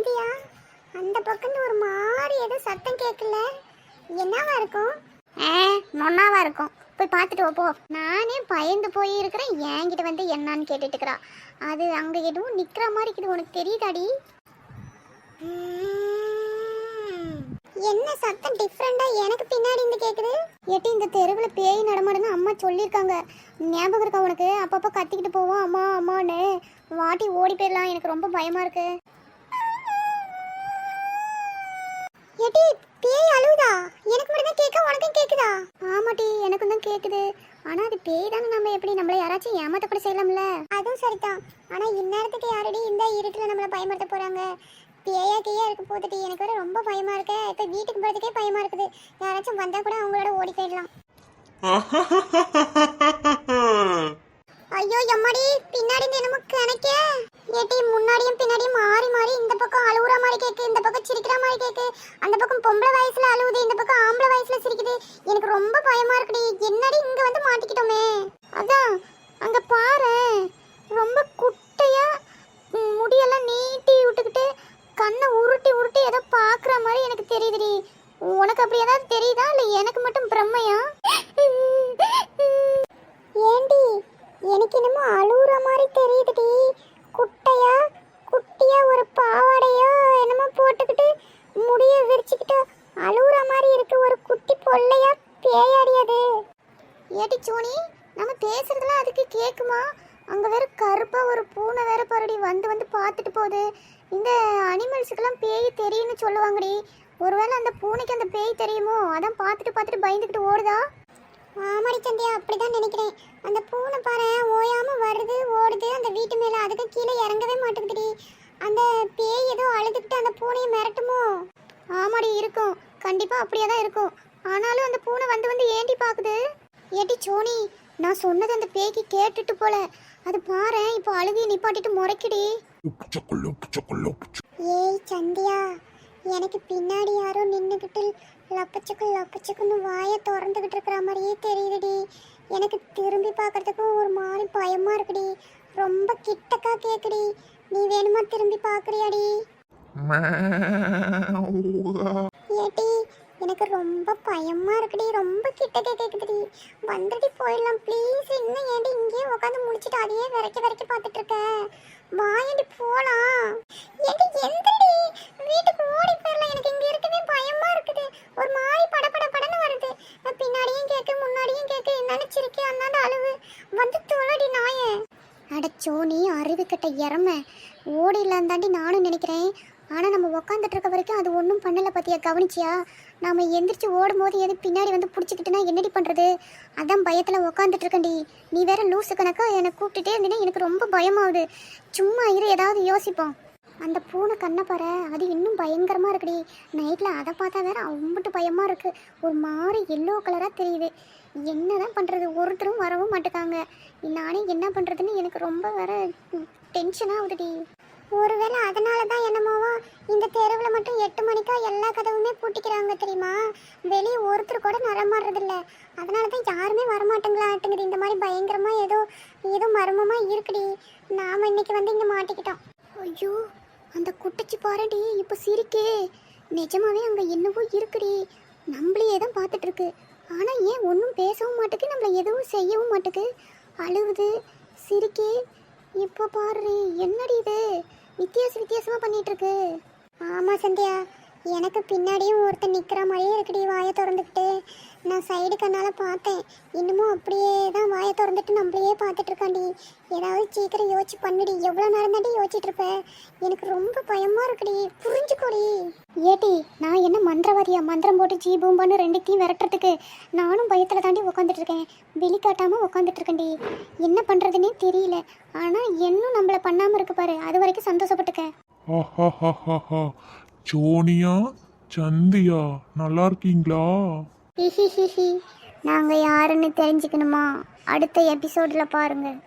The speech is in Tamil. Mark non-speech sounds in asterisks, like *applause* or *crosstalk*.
சந்தியா அந்த பக்கம் ஒரு மாதிரி ஏதோ சத்தம் கேட்கல. என்னவா இருக்கும்? ஆ நொன்னாவா இருக்கும். போய் பார்த்துட்டு போ. நானே பயந்து போய் இருக்கிறேன். என்கிட்ட வந்து என்னான்னு கேட்டுட்டு இருக்கிறா. அது அங்கே எதுவும் நிற்கிற மாதிரி இருக்குது உனக்கு தெரியுதாடி? என்ன சத்தம் டிஃப்ரெண்டாக எனக்கு பின்னாடி இருந்து கேட்குது எட்டி இந்த தெருவில் பேய் நடமாடுன்னு அம்மா சொல்லியிருக்காங்க. ஞாபகம் இருக்கா உனக்கு? அப்பப்போ கத்திக்கிட்டு போவோம் அம்மா அம்மான்னு. வாட்டி ஓடி போயிடலாம். எனக்கு ரொம்ப பயமாக இருக்குது எட்டி பேய் அழுகுதா எனக்கு மட்டும் தான் கேட்க உனக்கும் கேக்குதா ஆமாட்டி எனக்கும் தான் கேக்குது ஆனா அது பேய் தானே நம்ம எப்படி நம்மள யாராச்சும் ஏமாத்த கூட செய்யலாம்ல? அதுவும் சரிதான். ஆனா இந்நேரத்துக்கு யாரடி இந்த இருட்டுல நம்மள பயமுறுத்த போறாங்க? பேயா கேயா இருக்க போதுட்டி எனக்கு வேற ரொம்ப பயமா இருக்கு. இப்ப வீட்டுக்கு போறதுக்கே பயமா இருக்குது. யாராச்சும் வந்தா கூட அவங்களோட ஓடி போயிடலாம். *laughs* ஐயோ எம்மாடி பின்னாடி இருந்து என்னமோ கணக்க. ஏட்டி முன்னாடியும் பின்னாடியும் மாறி மாறி இந்த பக்கம் அழுகுற மாதிரி கேக்கு இந்த பக்கம் சிரிக்கிற மாதிரி கேக்கு. அந்த பக்கம் பொம்பளை வயசுல அழுகுது இந்த பக்கம் ஆம்பளை வயசுல சிரிக்குது. எனக்கு ரொம்ப பயமா இருக்குடி. என்னடி இங்க வந்து மாட்டிக்கிட்டோமே? அதான் அங்க பாரு. ரொம்ப குட்டையா முடியெல்லாம் நீட்டி விட்டுக்கிட்டு கண்ணை உருட்டி உருட்டி ஏதோ பாக்குற மாதிரி எனக்கு தெரியுதுடி. உனக்கு அப்படி ஏதாவது தெரியுதா? இல்ல எனக்கு மட்டும் பிரம்மையா? ஏண்டி எனக்கு என்னமோ அழுகுற மாதிரி தெரியுதுடி. குட்டையா? குட்டியா? ஒரு பாவாடையோ? என்னமோ போட்டுக்கிட்டு முடிய விரிச்சுக்கிட்டு அழுகுற மாதிரி இருக்கு. ஒரு குட்டி பொல்லையா பேயாடியது ஏடி சோனி நம்ம பேசுறதுலாம் அதுக்கு கேட்குமா அங்க வேற கருப்பா ஒரு பூனை வேற பாருடி வந்து வந்து பார்த்துட்டு போகுது. இந்த அனிமல்ஸுக்கெல்லாம் பேய் தெரியும்னு சொல்லுவாங்கடி. ஒருவேளை அந்த பூனைக்கு அந்த பேய் தெரியுமோ? அதான் பார்த்துட்டு பார்த்துட்டு பயந்துக்கிட்டு ஓடுதா? ஆமாடி சந்தியா அப்படிதான் நினைக்கிறேன். அந்த பூனை பாரு ஓயாம வருது ஓடுது. அந்த வீட்டு மேல அதுக்கு கீழே இறங்கவே மாட்டேங்குதுடி. அந்த பேய் ஏதோ அழுதுகிட்டு அந்த பூனையை மிரட்டுமோ? ஆமாடி இருக்கும். கண்டிப்பா அப்படியே தான் இருக்கும். ஆனாலும் அந்த பூனை வந்து வந்து ஏண்டி பாக்குது? ஏட்டி சோனி நான் சொன்னது அந்த பேய்க்கு கேட்டுட்டு போல. அது பாரு இப்போ அழுகையை நிப்பாட்டிட்டு முறைக்குடி. ஏய் சந்தியா எனக்கு பின்னாடி யாரோ நின்னுக்கிட்டு லப்பச்சக்கு லப்பச்சக்குன்னு வாயை திறந்துக்கிட்டு இருக்கிற மாதிரியே தெரியுதுடி. எனக்கு திரும்பி பார்க்கறதுக்கும் ஒரு மாதிரி பயமாக இருக்குடி. ரொம்ப கிட்டக்கா கேட்குடி நீ வேணுமா திரும்பி பார்க்குறியாடி? ஏட்டி எனக்கு ரொம்ப பயமா இருக்குடி. ரொம்ப கிட்டக்கே கேக்குதுடி. வந்துடி போயிடலாம். ப்ளீஸ் இன்னும் ஏன்டி இங்கேயே உட்காந்து முடிச்சிட்டு அதையே விரைக்க விரைக்க பார்த்துட்டு இருக்க? வாயண்டி போலாம். ஏண்டி எந்திரடி. வீட்டுக்கு ஓடி போயிடலாம் எனக்கு இங்க இருக்கவே பயமா இருக்குது ஒரு மாதிரி பட பட படன்னு வருது நான் பின்னாடியும் கேட்க முன்னாடியும் கேட்க நினைச்சிருக்கேன் அந்தாண்ட அழுவு வந்து தொலைடி நாயே ஜோனி அறிவுக்கிட்ட அறிவு இறம ஓடிடலாம் தாண்டி நானும் நினைக்கிறேன். ஆனால் நம்ம உக்காந்துட்டு இருக்க வரைக்கும் அது ஒன்றும் பண்ணலை பார்த்தியா கவனிச்சியா? நாம் எந்திரிச்சு ஓடும்போது எது பின்னாடி வந்து பிடிச்சிக்கிட்டுனா என்னடி பண்ணுறது அதான் பயத்தில் உக்காந்துட்டு இருக்கண்டி நீ வேற லூஸு கணக்காக என்னை கூப்பிட்டுட்டே இருந்தீங்கன்னா எனக்கு ரொம்ப பயமாகுது சும்மா இரு ஏதாவது யோசிப்போம். அந்த பூனை கண்ணை பாரு அது இன்னும் பயங்கரமாக இருக்குடி. நைட்டில் அதை பார்த்தா வேற அம்பிட்டு பயமாக இருக்குது ஒரு மாதிரி எல்லோ கலராக தெரியுது. என்னதான் பண்ணுறது ஒருத்தரும் வரவும் மாட்டுக்காங்க. நானே என்ன பண்ணுறதுன்னு எனக்கு ரொம்ப வேற டென்ஷனாக ஆகுதுடி. ஒருவேளை அதனால தான் என்னமோவா இந்த தெருவில் மட்டும் எட்டு மணிக்கா எல்லா கதவுமே பூட்டிக்கிறாங்க தெரியுமா? வெளியே ஒருத்தர் கூட நடமாடுறதில்ல அதனால தான் யாருமே வரமாட்டேங்களாட்டுங்குது. இந்த மாதிரி பயங்கரமாக ஏதோ ஏதோ மர்மமாக இருக்குடி. நாம் இன்னைக்கு வந்து இங்கே மாட்டிக்கிட்டோம். ஐயோ அந்த குட்டிச்சு பாருடி இப்போ சிரிக்கே. நிஜமாவே அங்கே என்னவோ இருக்குடி. நம்மளையே தான் பார்த்துட்ருக்கு. ஆனால் ஏன் ஒன்றும் பேசவும் மாட்டேக்கு நம்மளை எதுவும் செய்யவும் மாட்டுக்கு? அழுகுது சிரிக்கே. இப்போ பாரு என்னடி இது? வித்தியாச வித்தியாசமாக பண்ணிகிட்ருக்கு ஆமாம் சந்தியா எனக்கு பின்னாடியும் ஒருத்தன் நிற்கிற மாதிரியே இருக்குடி வாயை திறந்துக்கிட்டு. நான் சைடு கண்ணால் பார்த்தேன். இன்னமும் அப்படியே தான் வாயை திறந்துட்டு நம்மளையே பார்த்துட்டு இருக்காண்டி ஏதாவது சீக்கிரம் யோசிச்சு பண்ணுடி. எவ்வளோ நேரம் தாண்டி யோசிச்சுட்டு இருப்பேன் எனக்கு ரொம்ப பயமாக இருக்குடி. புரிஞ்சுக்கோடி. ஏட்டி நான் என்ன மந்திரவாதியா? மந்திரம் போட்டு ஜீ பூம்பான்னு ரெண்டுத்தையும் விரட்டுறதுக்கு நானும் பயத்தில் தாண்டி உட்காந்துட்டு இருக்கேன். வெளி காட்டாமல் உட்காந்துட்டு இருக்கேன்டி. என்ன பண்ணுறதுனே தெரியல. ஆனால் இன்னும் நம்மளை பண்ணாமல் இருக்கு பாரு. அது வரைக்கும் சந்தோஷப்பட்டுக்க. சோனியா சந்தியா நல்லா இருக்கீங்களா? நாங்க நாங்கள் யாருன்னு தெரிஞ்சுக்கணுமா? அடுத்த எபிசோட்ல பாருங்கள்